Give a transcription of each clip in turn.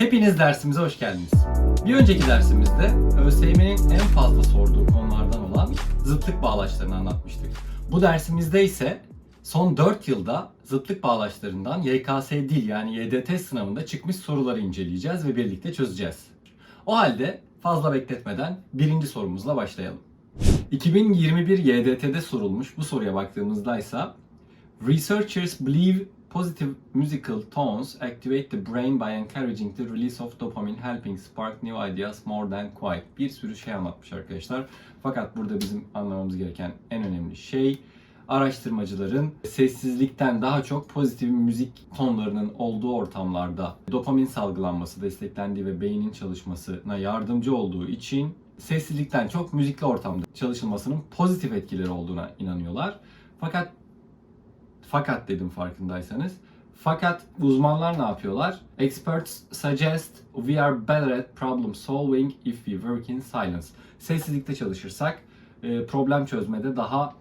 Hepiniz dersimize hoş geldiniz. Bir önceki dersimizde ÖSYM'nin en fazla sorduğu konulardan olan zıtlık bağlaçlarını anlatmıştık. Bu dersimizde ise son 4 yılda zıtlık bağlaçlarından YKS dil yani YDT sınavında çıkmış soruları inceleyeceğiz ve birlikte çözeceğiz. O halde fazla bekletmeden birinci sorumuzla başlayalım. 2021 YDT'de sorulmuş bu soruya baktığımızda ise Researchers believe positive musical tones activate the brain by encouraging the release of dopamine helping spark new ideas more than quiet. Bir sürü şey anlatmış arkadaşlar. Fakat burada bizim anlamamız gereken en önemli şey araştırmacıların sessizlikten daha çok pozitif müzik tonlarının olduğu ortamlarda dopamin salgılanması desteklendiği ve beynin çalışmasına yardımcı olduğu için sessizlikten çok müzikli ortamda çalışılmasının pozitif etkileri olduğuna inanıyorlar. Fakat fakat dedim farkındaysanız. Fakat uzmanlar ne yapıyorlar? Experts suggest we are better at problem solving if we work in silence. Sessizlikte çalışırsak e, problem çözmede daha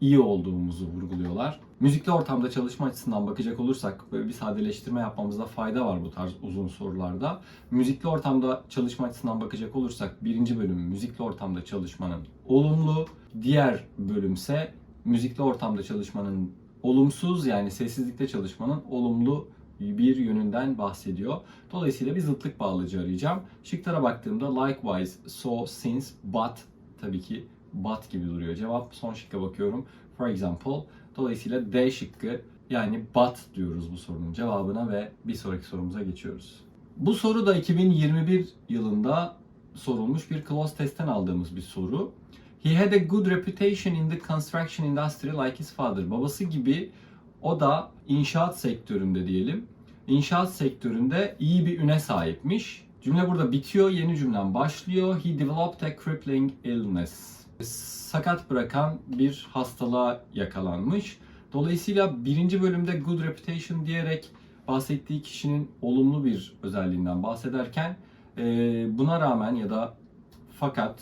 iyi olduğumuzu vurguluyorlar. Müzikli ortamda çalışma açısından bakacak olursak böyle bir sadeleştirme yapmamızda fayda var bu tarz uzun sorularda. Müzikli ortamda çalışma açısından bakacak olursak birinci bölüm müzikli ortamda çalışmanın olumlu, diğer bölümse müzikli ortamda çalışmanın olumsuz yani sessizlikte çalışmanın olumlu bir yönünden bahsediyor. Dolayısıyla bir zıtlık bağlacı arayacağım. Şıklara baktığımda likewise, so, since, but tabii ki but gibi duruyor. Cevap son şıkka bakıyorum. For example. Dolayısıyla D şıkkı yani but diyoruz bu sorunun cevabına ve bir sonraki sorumuza geçiyoruz. Bu soru da 2021 yılında sorulmuş bir close testten aldığımız bir soru. He had a good reputation in the construction industry like his father. Babası gibi o da inşaat sektöründe diyelim. İnşaat sektöründe iyi bir üne sahipmiş. Cümle burada bitiyor, yeni cümlem başlıyor. He developed a crippling illness. Sakat bırakan bir hastalığa yakalanmış. Dolayısıyla birinci bölümde good reputation diyerek bahsettiği kişinin olumlu bir özelliğinden bahsederken buna rağmen ya da fakat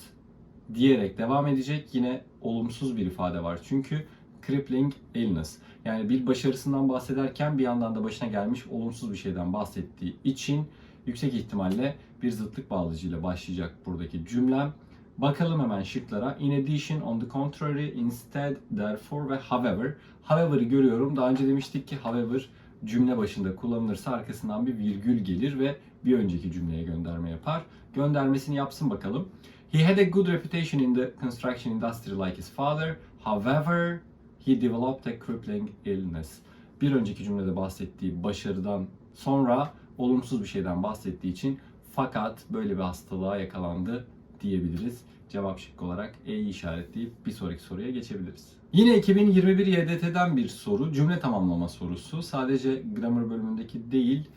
diyerek devam edecek yine olumsuz bir ifade var. Çünkü crippling illness yani bir başarısından bahsederken bir yandan da başına gelmiş olumsuz bir şeyden bahsettiği için yüksek ihtimalle bir zıtlık bağlacıyla başlayacak buradaki cümlem. Bakalım hemen şıklara. In addition, on the contrary, instead, therefore ve however. However'ı görüyorum. Daha önce demiştik ki however cümle başında kullanılırsa arkasından bir virgül gelir ve bir önceki cümleye gönderme yapar. Göndermesini yapsın bakalım. He had a good reputation in the construction industry like his father. However, he developed a crippling illness. Bir önceki cümlede bahsettiği başarıdan sonra olumsuz bir şeyden bahsettiği için fakat böyle bir hastalığa yakalandı diyebiliriz. Cevap şıkkı olarak E'yi işaretleyip bir sonraki soruya geçebiliriz. Yine 2021 YDT'den bir soru. Cümle tamamlama sorusu. Sadece grammar bölümündeki değil,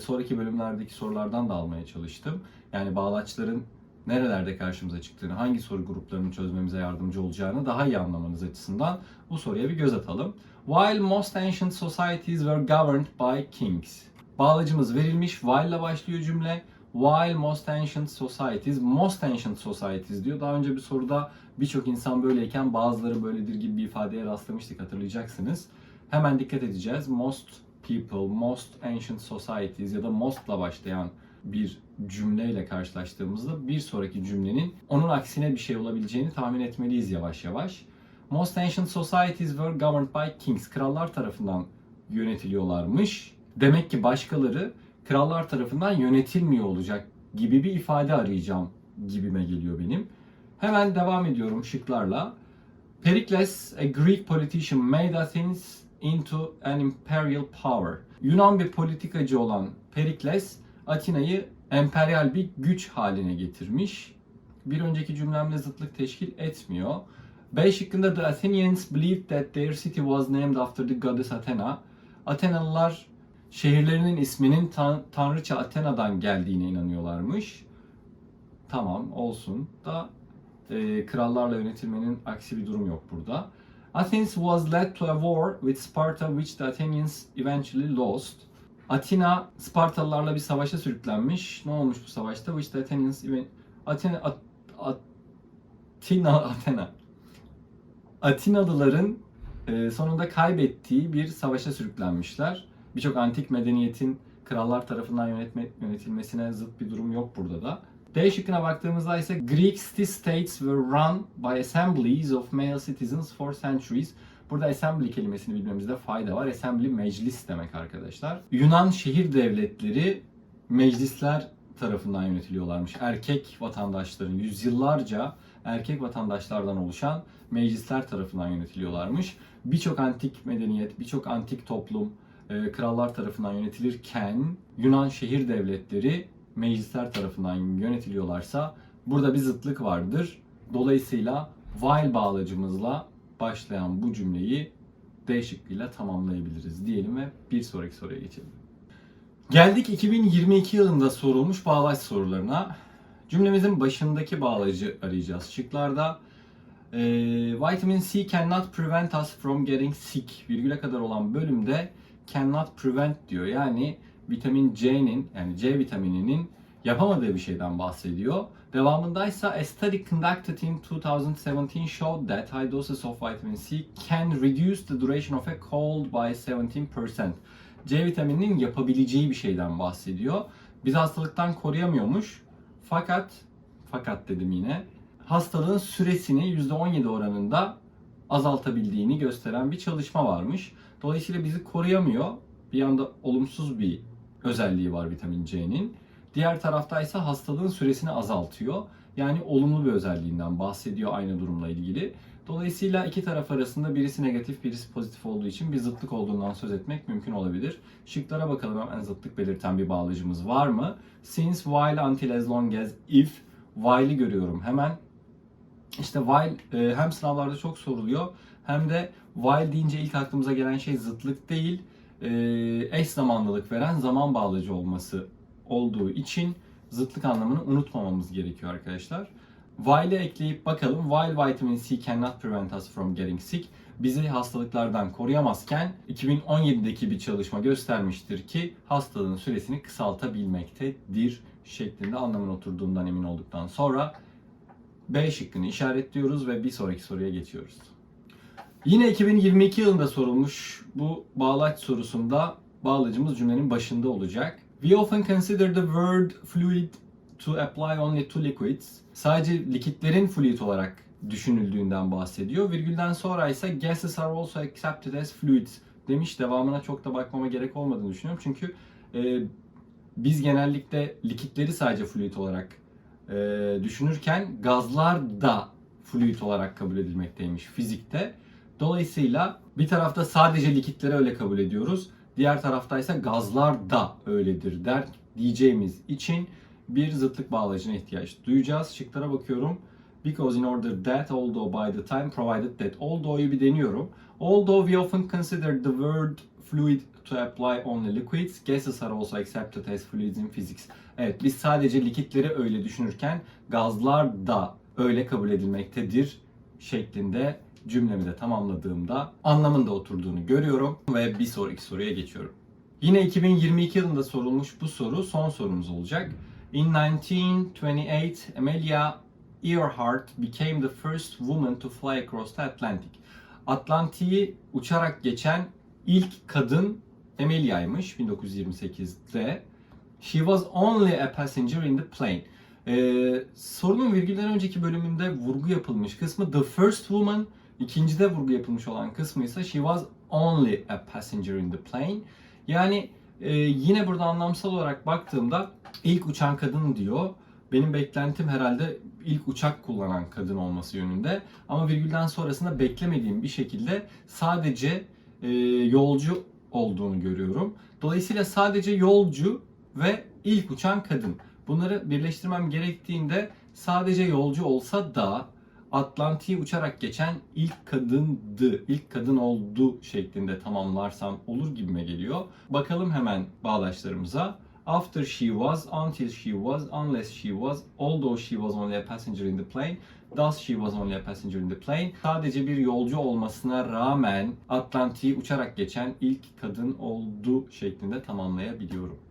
sonraki bölümlerdeki sorulardan da almaya çalıştım. Yani bağlaçların nerelerde karşımıza çıktığını, hangi soru gruplarını çözmemize yardımcı olacağını daha iyi anlamanız açısından bu soruya bir göz atalım. While most ancient societies were governed by kings. Bağlacımız verilmiş, while ile başlıyor cümle. While most ancient societies, most ancient societies diyor. Daha önce bir soruda birçok insan böyleyken bazıları böyledir gibi bir ifadeye rastlamıştık hatırlayacaksınız. Hemen dikkat edeceğiz. Most people, most ancient societies ya da most'la başlayan bir cümleyle karşılaştığımızda bir sonraki cümlenin onun aksine bir şey olabileceğini tahmin etmeliyiz yavaş yavaş. Most ancient societies were governed by kings. Krallar tarafından yönetiliyorlarmış. Demek ki başkaları krallar tarafından yönetilmiyor olacak gibi bir ifade arayacağım gibime geliyor benim. Hemen devam ediyorum şıklarla. Pericles, a Greek politician, made Athens into an imperial power. Yunan bir politikacı olan Perikles, Atina'yı emperyal bir güç haline getirmiş. Bir önceki cümlemle zıtlık teşkil etmiyor. B şıkkında The Athenians believed that their city was named after the goddess Athena. Atenalılar şehirlerinin isminin tan- tanrıça Athena'dan geldiğine inanıyorlarmış. Tamam olsun da e, krallarla yönetilmenin aksi bir durum yok burada. Athens was led to a war with Sparta which the Athenians eventually lost. Atina Spartalılarla bir savaşa sürüklenmiş. Ne olmuş bu savaşta? Which the Athenians even... Athena... At, Atina... Athena. Atinalıların e, sonunda kaybettiği bir savaşa sürüklenmişler. Birçok antik medeniyetin krallar tarafından yönetme, yönetilmesine zıt bir durum yok burada da. D şıkkına baktığımızda ise Greek city-states were run by assemblies of male citizens for centuries. Burada assembly kelimesini bilmemizde fayda var. Assembly meclis demek arkadaşlar. Yunan şehir devletleri meclisler tarafından yönetiliyorlarmış. Erkek vatandaşların yüzyıllarca erkek vatandaşlardan oluşan meclisler tarafından yönetiliyorlarmış. Birçok antik medeniyet, birçok antik toplum e, krallar tarafından yönetilirken Yunan şehir devletleri meclisler tarafından yönetiliyorlarsa burada bir zıtlık vardır. Dolayısıyla while bağlacımızla başlayan bu cümleyi D şıkkıyla tamamlayabiliriz diyelim ve bir sonraki soruya geçelim. Geldik 2022 yılında sorulmuş bağlaç sorularına. Cümlemizin başındaki bağlacı arayacağız. Şıklarda e, vitamin C cannot prevent us from getting sick virgüle kadar olan bölümde cannot prevent diyor. Yani vitamin C'nin yani C vitamininin yapamadığı bir şeyden bahsediyor. Devamındaysa a study conducted in 2017 showed that high doses of vitamin C can reduce the duration of a cold by 17%. C vitamininin yapabileceği bir şeyden bahsediyor. Bizi hastalıktan koruyamıyormuş. Fakat fakat dedim yine hastalığın süresini %17 oranında azaltabildiğini gösteren bir çalışma varmış. Dolayısıyla bizi koruyamıyor. Bir yanda olumsuz bir özelliği var vitamin C'nin. Diğer tarafta ise hastalığın süresini azaltıyor. Yani olumlu bir özelliğinden bahsediyor aynı durumla ilgili. Dolayısıyla iki taraf arasında birisi negatif, birisi pozitif olduğu için bir zıtlık olduğundan söz etmek mümkün olabilir. Şıklara bakalım hemen zıtlık belirten bir bağlacımız var mı? Since, while, until, as long as, if. While'i görüyorum hemen. İşte while e, hem sınavlarda çok soruluyor hem de while deyince ilk aklımıza gelen şey zıtlık değil, e, eş zamanlılık veren zaman bağlacı olması olduğu için zıtlık anlamını unutmamamız gerekiyor arkadaşlar. While'i ekleyip bakalım. While vitamin C cannot prevent us from getting sick, bizi hastalıklardan koruyamazken 2017'deki bir çalışma göstermiştir ki hastalığın süresini kısaltabilmektedir şeklinde anlamın oturduğundan emin olduktan sonra B şıkkını işaretliyoruz ve bir sonraki soruya geçiyoruz. Yine 2022 yılında sorulmuş bu bağlaç sorusunda bağlacımız cümlenin başında olacak. We often consider the word fluid to apply only to liquids. Sadece likitlerin fluid olarak düşünüldüğünden bahsediyor. Virgülden sonra ise gases are also accepted as fluids demiş. Devamına çok da bakmama gerek olmadığını düşünüyorum. Çünkü e, biz genellikle likitleri sadece fluid olarak e, düşünürken gazlar da fluid olarak kabul edilmekteymiş fizikte. Dolayısıyla bir tarafta sadece likitleri öyle kabul ediyoruz. Diğer taraftaysa gazlar da öyledir der diyeceğimiz için bir zıtlık bağlacına ihtiyaç duyacağız. Şıklara bakıyorum. Because in order that, although by the time provided that, although'yu bir deniyorum. Although we often consider the word fluid to apply only liquids, gases are also accepted as fluids in physics. Evet, biz sadece likitleri öyle düşünürken gazlar da öyle kabul edilmektedir şeklinde cümlemi de tamamladığımda anlamında oturduğunu görüyorum ve bir sonraki soruya geçiyorum. Yine 2022 yılında sorulmuş bu soru son sorumuz olacak. In 1928, Amelia Earhart became the first woman to fly across the Atlantic. Atlantik'i uçarak geçen ilk kadın Amelia'ymış 1928'de. She was only a passenger in the plane. Ee, sorunun virgülden önceki bölümünde vurgu yapılmış kısmı the first woman, ikincide vurgu yapılmış olan kısmı ise she was only a passenger in the plane. Yani e, yine burada anlamsal olarak baktığımda ilk uçan kadın diyor. Benim beklentim herhalde ilk uçak kullanan kadın olması yönünde. Ama virgülden sonrasında beklemediğim bir şekilde sadece e, yolcu olduğunu görüyorum. Dolayısıyla sadece yolcu ve ilk uçan kadın. Bunları birleştirmem gerektiğinde sadece yolcu olsa da Atlantik'i uçarak geçen ilk kadındı, ilk kadın oldu şeklinde tamamlarsam olur gibime geliyor. Bakalım hemen bağlaçlarımıza. After she was, until she was, unless she was, although she was only a passenger in the plane, thus she was only a passenger in the plane. Sadece bir yolcu olmasına rağmen Atlantik'i uçarak geçen ilk kadın oldu şeklinde tamamlayabiliyorum.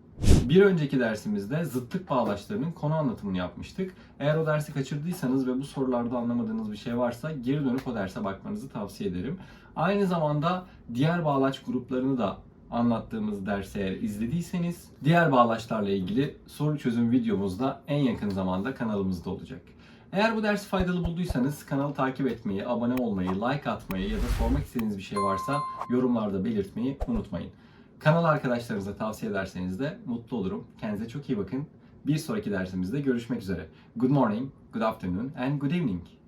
Bir önceki dersimizde zıtlık bağlaçlarının konu anlatımını yapmıştık. Eğer o dersi kaçırdıysanız ve bu sorularda anlamadığınız bir şey varsa geri dönüp o derse bakmanızı tavsiye ederim. Aynı zamanda diğer bağlaç gruplarını da anlattığımız dersi eğer izlediyseniz diğer bağlaçlarla ilgili soru çözüm videomuz da en yakın zamanda kanalımızda olacak. Eğer bu dersi faydalı bulduysanız kanalı takip etmeyi, abone olmayı, like atmayı ya da sormak istediğiniz bir şey varsa yorumlarda belirtmeyi unutmayın. Kanal arkadaşlarınıza tavsiye ederseniz de mutlu olurum. Kendinize çok iyi bakın. Bir sonraki dersimizde görüşmek üzere. Good morning, good afternoon and good evening.